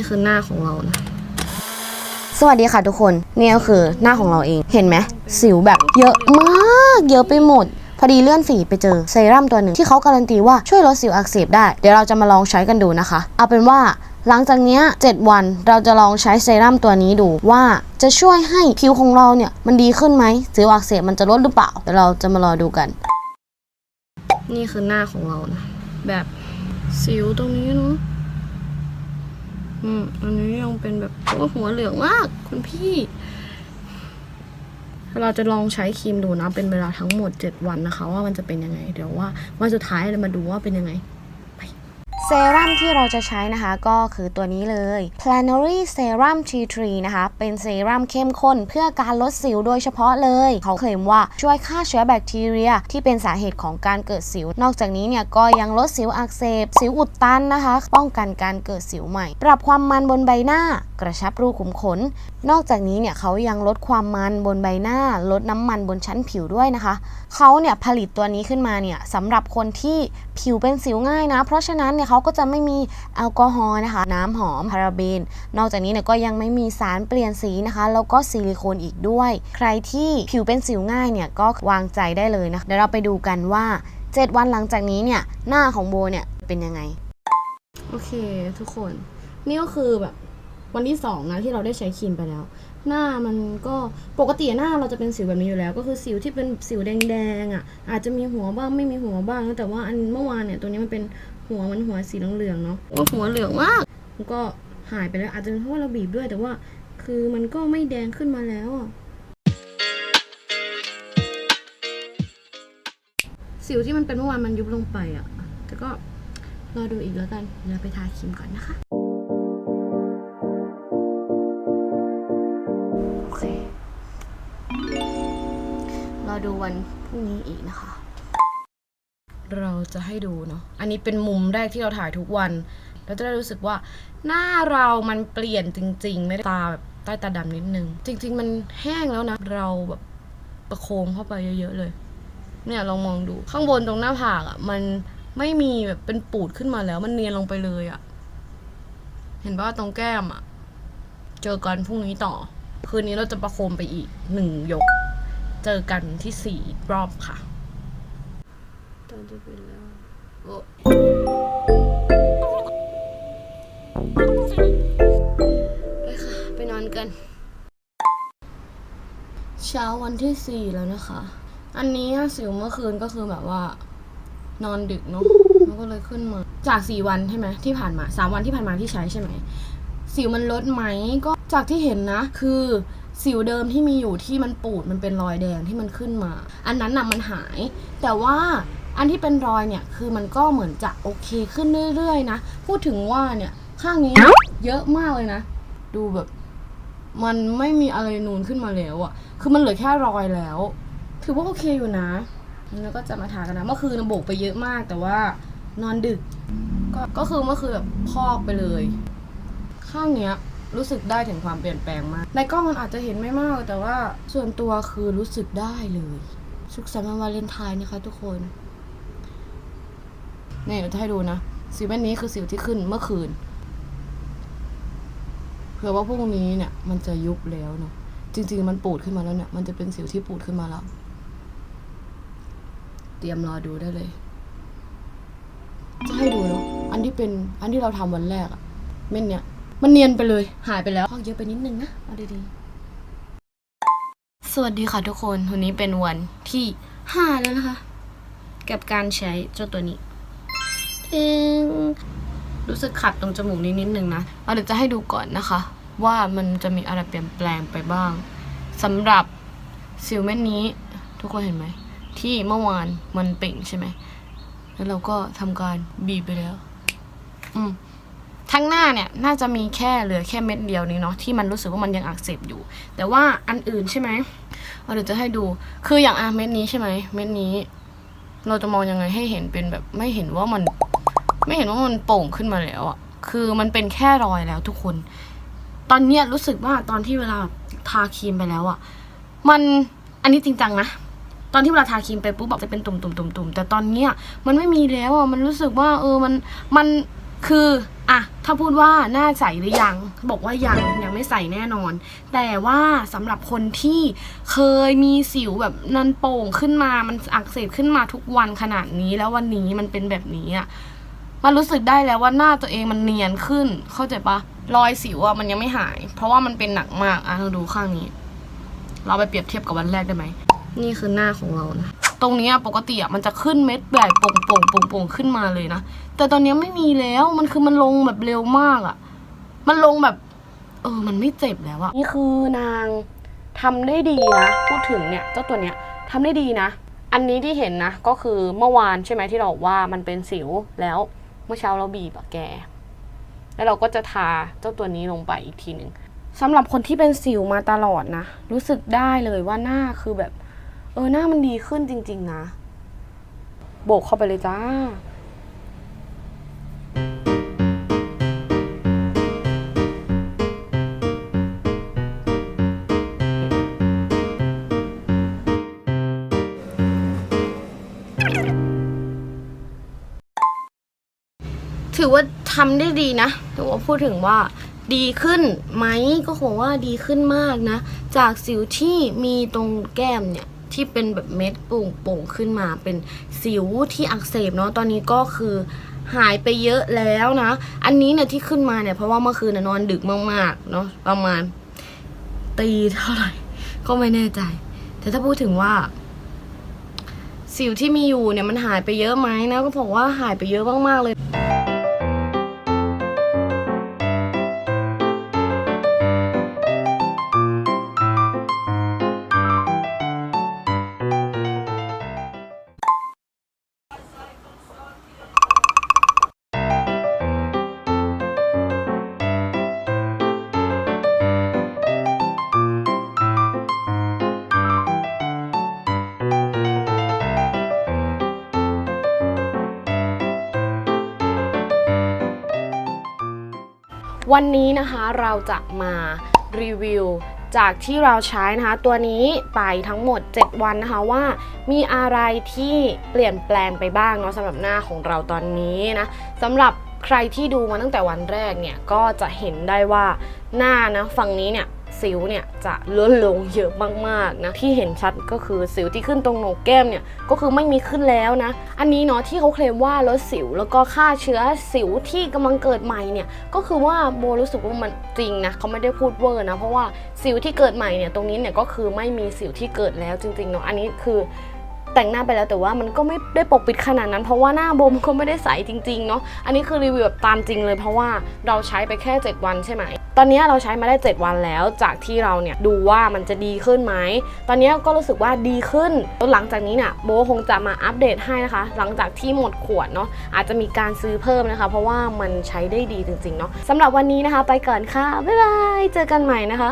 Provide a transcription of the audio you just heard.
นี่คือหน้าของเรานะ สวัสดีค่ะทุกคนนี่ก็คือหน้าของเราเองเห็นไหมสิวแบบเยอะมาก เยอะไปหมด พอดีเลื่อนฝีไปเจอเซรั่มตัวหนึ่งที่เขาการันตีว่าช่วยลดสิวอักเสบได้ เดี๋ยวเราจะมาลองใช้กันดูนะคะ เอาเป็นว่าหลังจากเนี้ย7วันเราจะลองใช้เซรั่มตัวนี้ดูว่าจะช่วยให้ผิวของเราเนี่ยมันดีขึ้นไหมสิวอักเสบมันจะลดหรือเปล่า เดี๋ยวเราจะมารอดูกัน นี่คือหน้าของเรานะแบบสิวตรงนี้เนาะ อืมอันนี้ยังเป็นแบบโอ้หัวเหลืองมากคุณพี่ เราจะลองใช้ครีมดูนะ เป็นเวลาทั้งหมด 7 วันนะคะ ว่ามันจะเป็นยังไง เดี๋ยวว่าวันสุดท้ายเรามาดูว่าเป็นยังไง เซรั่มที่เราจะใช้นะคะก็คือตัวนี้เลย Plenary Serum T3 นะคะ เป็นเซรั่มเข้มข้นเพื่อการลดสิวโดยเฉพาะเลย เขาเคลมว่าช่วยฆ่าเชื้อแบคทีเรีย ที่เป็นสาเหตุของการเกิดสิว นอกจากนี้เนี่ยก็ยังลดสิวอักเสบ สิวอุดตันนะคะ ป้องกันการเกิดสิวใหม่ ปรับความมันบนใบหน้ากระชับรูขุมขน นอกจากนี้เนี่ยเขายังลดความมันบนใบหน้า ลดน้ำมันบนชั้นผิวด้วยนะคะ เขาเนี่ยผลิตตัวนี้ขึ้นมาเนี่ยสำหรับคนที่ ผิวเป็นสิวง่ายนะ เพราะฉะนั้นเนี่ยเขาก็จะไม่มีแอลกอฮอล์นะคะ น้ำหอมพาราเบน นอกจากนี้เนี่ยก็ยังไม่มีสารเปลี่ยนสีนะคะ แล้วก็ซิลิโคนอีกด้วย ใครที่ผิวเป็นสิวง่ายเนี่ยก็วางใจได้เลยนะเดี๋ยวเราไปดูกันว่า 7 วันหลังจากนี้เนี่ยหน้าของโบเนี่ยเป็นยังไง โอเค ทุกคน นี่ก็คือแบบวันที่สองนะที่เราได้ใช้ครีมไปแล้ว หน้ามันก็ปกติหน้าเราจะเป็นสิวแบบนี้อยู่แล้ว ก็คือสิวที่เป็นสิวแดงๆอะ อาจจะมีหัวบ้างไม่มีหัวบ้างแต่ว่าอันเมื่อวานเนี่ยตัวนี้มันเป็นหัวมันหัวสีเหลืองๆเนาะว่าหัวเหลืองมากมันก็หายไปแล้วอาจจะเป็นเพราะว่าเราบีบด้วยแต่ว่าคือมันก็ไม่แดงขึ้นมาแล้วอะสิวที่มันเป็นเมื่อวานมันยุบลงไปอะแต่ก็รอดูอีกแล้วกันเดี๋ยวไปทาครีมก่อนนะคะ รอดูวันพรุ่งนี้อีกนะคะ เราจะให้ดูเนาะอันนี้เป็นมุมแรกที่เราถ่ายทุกวันเราจะได้รู้สึกว่า หน้าเรามันเปลี่ยนจริง ๆ ไม่ได้ตาแบบใต้ตาดำนิดนึง จริง ๆ มันแห้งแล้วนะ เราแบบประโคมเข้าไปเยอะๆเลย เนี่ยลองมองดูข้างบนตรงหน้าผากอะ่ะ มันไม่มีแบบเป็นปูดขึ้นมาแล้ว มันเนียนลงไปเลยอะ่ะ เห็นว่าตรงแก้มอะ่ะ เจอกันพรุ่งนี้ต่อ คืนนี้เราจะประโคมไปอีกหนึ่งยก เจอกันที่สี่รอบค่ะตอนจะเป็นแล้วโอ้ไปค่ะ ไปนอนกัน เช้าวันที่สี่แล้วนะคะ อันนี้สิวเมื่อคืนก็คือแบบว่า นอนดึกเนาะแล้วก็เลยขึ้นมา จากสี่วันใช่ไหมที่ผ่านมาสามวันที่ผ่านมาที่ใช้ใช่ไหมสิวมันลดไหมก็จากที่เห็นนะ คือ สิวเดิมที่มีอยู่ที่มันปูดมันเป็นรอยแดงที่มันขึ้นมา อันนั้นน่ะมันหาย แต่ว่าอันที่เป็นรอยเนี่ยคือมันก็เหมือนจะโอเคขึ้นเรื่อยๆนะ พูดถึงว่าเนี่ยข้างนี้เยอะมากเลยนะ ดูแบบ มันไม่มีอะไรนูนขึ้นมาแล้วอะคือมันเหลือแค่รอยแล้ว ถือว่าโอเคอยู่นะ แล้วก็จะมาทากันนะ เมื่อคืนโบกไปเยอะมากแต่ว่านอนดึก ก็ก็คือเมื่อคืนแบบพอกไปเลย ข้างเนี้ย รู้สึกได้ถึงความเปลี่ยนแปลงมาก ในกล้องมันอาจจะเห็นไม่มาก แต่ว่าส่วนตัวคือรู้สึกได้เลย สุขสันต์วันวาเลนไทน์นะคะทุกคนนี่เดี๋ยวจะให้ดูนะ สิวแม่นี้คือสิวที่ขึ้นเมื่อคืน เผื่อว่าพรุ่งนี้เนี่ย มันจะยุบแล้วเนาะ จริง ๆ มันปูดขึ้นมาแล้วเนี่ย มันจะเป็นสิวที่ปูดขึ้นมาแล้ว เตรียมรอดูได้เลย จะให้ดูเนาะ อันที่เป็น อันที่เราทำวันแรกอะเม็ดเนี่ย มันเนียนไปเลยหายไปแล้วพอกเยอะไปนิดนึงนะเอาดีๆสวัสดีค่ะทุกคนวันนี้เป็นวันที่ห้าแล้วนะคะ กับการใช้เจ้าตัวนี้ทิงรู้สึกขัดตรงจมูกนิดนิดนึงนะเอาเดี๋ยวจะให้ดูก่อนนะคะ ว่ามันจะมีอะไรเปลี่ยนแปลงไปบ้างสำหรับสิวเม็ดนี้ ทุกคนเห็นไหมที่เมื่อวานมันเป่งใช่ไหมแล้วเราก็ทำการบีบไปแล้ว อืม ทั้งหน้าเนี่ยน่าจะมีแค่เหลือแค่เม็ดเดียวนี้เนาะที่มันรู้สึกว่ามันยังอักเสบอยู่ แต่ว่าอันอื่นใช่ไหมเอาเดี๋ยวจะให้ดูคืออย่างอะเม็ดนี้ใช่ไหมเม็ดนี้ เราจะมองยังไงให้เห็นเป็นแบบไม่เห็นว่ามัน ไม่เห็นว่ามันโป่งขึ้นมาแล้วอะคือมันเป็นแค่รอยแล้วทุกคน ตอนเนี้ยรู้สึกว่าตอนที่เวลาทาครีมไปแล้วอะมันอันนี้จริงจังนะตอนที่เวลาทาครีมไปปุ๊บแบบจะเป็นตุ่มๆๆๆแต่ตอนเนี้ยมันไม่มีแล้วอะมันรู้สึกว่า เออมันมัน คืออะถ้าพูดว่าหน้าใสหรือยัง บอกว่ายังยังไม่ใสแน่นอน แต่ว่าสำหรับคนที่เคยมีสิวแบบนันโป่งขึ้นมามันอักเสบขึ้นมาทุกวันขนาดนี้แล้ววันนี้มันเป็นแบบนี้อะมันรู้สึกได้แล้วว่าหน้าตัวเองมันเนียนขึ้น เข้าใจปะรอยสิวอะมันยังไม่หาย เพราะว่ามันเป็นหนักมากอะเราดูข้างนี้ เราไปเปรียบเทียบกับวันแรกได้ไหมนี่คือหน้าของเรานะ ตรงเนี้ยปกติอะมันจะขึ้นเม็ดใหญ่โป่งโป่งโป่งโป่งขึ้นมาเลยนะ แต่ตอนเนี้ยไม่มีแล้วมันคือมันลงแบบเร็วมากอะมันลงแบบ เออ มันไม่เจ็บแล้วอะนี่คือนางทำได้ดีนะพูดถึงเนี่ยเจ้าตัวเนี้ยทำได้ดีนะ อันนี้ที่เห็นนะ ก็คือเมื่อวานใช่ไหมที่เราบอกว่ามันเป็นสิวแล้วเมื่อเช้าเราบีบอะแก แล้วเราก็จะทาเจ้าตัวนี้ลงไปอีกทีหนึ่งสำหรับคนที่เป็นสิวมาตลอดนะ รู้สึกได้เลยว่าหน้าคือแบบ เออหน้ามันดีขึ้นจริง ๆ นะ โบกเข้าไปเลยจ้า ถือว่าทำได้ดีนะถือว่าพูดถึงว่าดีขึ้นไหมก็คงว่าดีขึ้นมากนะ จากสิวที่มีตรงแก้มเนี่ย ที่เป็นแบบเม็ดโป่งๆขึ้นมาเป็นสิวที่อักเสบเนาะตอนนี้ก็คือหายไปเยอะแล้วนะ อันนี้เนี่ยที่ขึ้นมาเนี่ยเพราะว่าเมื่อคืนน่ะนอนดึกมากๆเนาะประมาณตีเท่าไหร่ ก็ไม่แน่ใจ แต่ถ้าพูดถึงว่า สิวที่มีอยู่เนี่ยมันหายไปเยอะไหมนะก็บอกว่าหายไปเยอะมากๆเลย วันนี้นะคะเราจะมารีวิวจากที่เราใช้นะคะ ตัวนี้ไปทั้งหมด 7 วันนะคะว่า มีอะไรที่เปลี่ยนแปลงไปบ้างเนาะสำหรับหน้าของเราตอนนี้นะสำหรับใครที่ดูมาตั้งแต่วันแรกเนี่ยก็จะเห็นได้ว่าหน้านะฝั่งนี้เนี่ย สิวเนี่ยจะลดลงเยอะมากๆนะที่เห็นชัดก็คือสิวที่ขึ้นตรงโหนกแก้มเนี่ยก็คือไม่มีขึ้นแล้วนะ อันนี้เนาะที่เขาเคลมว่าลดสิวแล้วก็ฆ่าเชื้อสิวที่กำลังเกิดใหม่เนี่ยก็คือว่าโบรู้สึกว่ามันจริงนะเขาไม่ได้พูดเวอร์นะเพราะว่าสิวที่เกิดใหม่เนี่ยตรงนี้เนี่ยก็คือไม่มีสิวที่เกิดแล้วจริงๆเนาะอันนี้คือ แต่งหน้าไปแล้วแต่ว่ามันก็ไม่ได้ปกปิดขนาดนั้น เพราะว่าหน้าโบมันก็ไม่ได้ใสจริงๆเนาะอันนี้คือรีวิวแบบตามจริงเลยเพราะว่าเราใช้ไปแค่ 7 วันใช่ไหม ตอนนี้เราใช้มาได้ 7 วันแล้ว จากที่เราเนี่ยดูว่ามันจะดีขึ้นไหมตอนนี้ก็รู้สึกว่าดีขึ้นแล้วหลังจากนี้เนี่ยโบคงจะมาอัปเดตให้นะคะ หลังจากที่หมดขวดเนาะอาจจะมีการซื้อเพิ่มนะคะ เพราะว่ามันใช้ได้ดีจริงๆเนาะสำหรับวันนี้นะคะ ไปก่อนค่ะบ๊ายบายเจอกันใหม่นะคะ